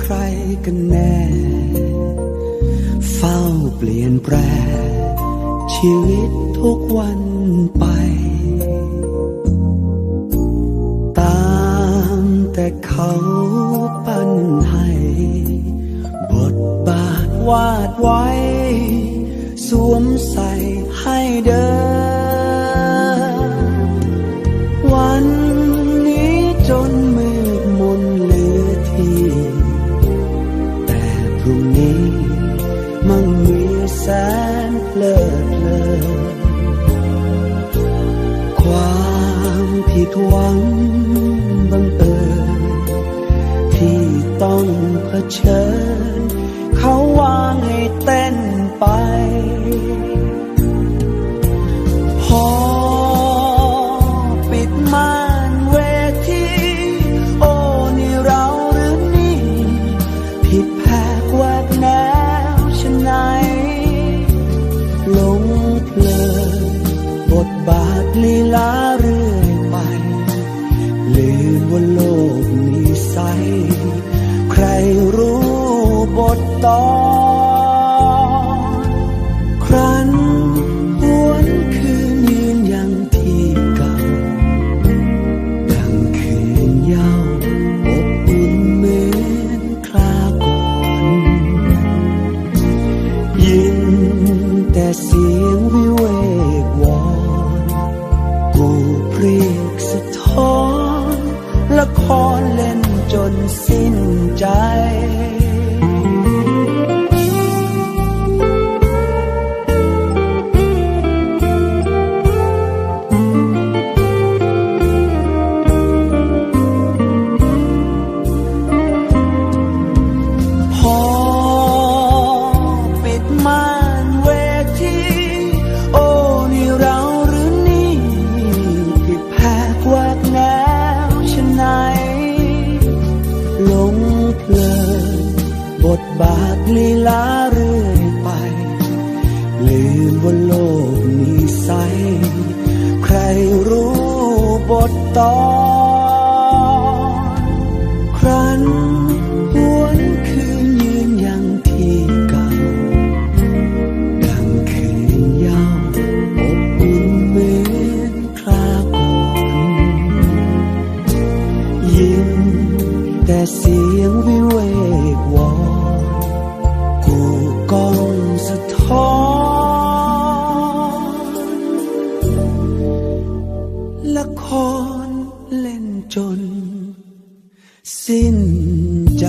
ใครกันแน่ เฝ้าเปลี่ยนแปลชีวิตทุกวันไป ตามแต่เขาปั้นให้ บทบาทวาดไว้ สวมใส่ให้เดิน วันนี้จน ดหวังบังเอิญที่ต้องเผชิญ เขาวางให้เต้นไป พอปิดม่านเวทีโอ้นี่เราหรือนี่ ผิดแผกแวกแนวชะไหนลงเพลินบทบาทลีลา ใครรู้บทตอน สิ้นใจ ทบาทลีลาเรื่อยไป ลืมว่าโลกมีใส ใครรู้บทตอนครั้นหวนคืนยืนยังที่เก่า ดังคืนเยาวอบอุ่นเหมือนคราก่อนยินแต่เสียงวิเวกว สะท้อนละครเล่นจน สิ้นใจ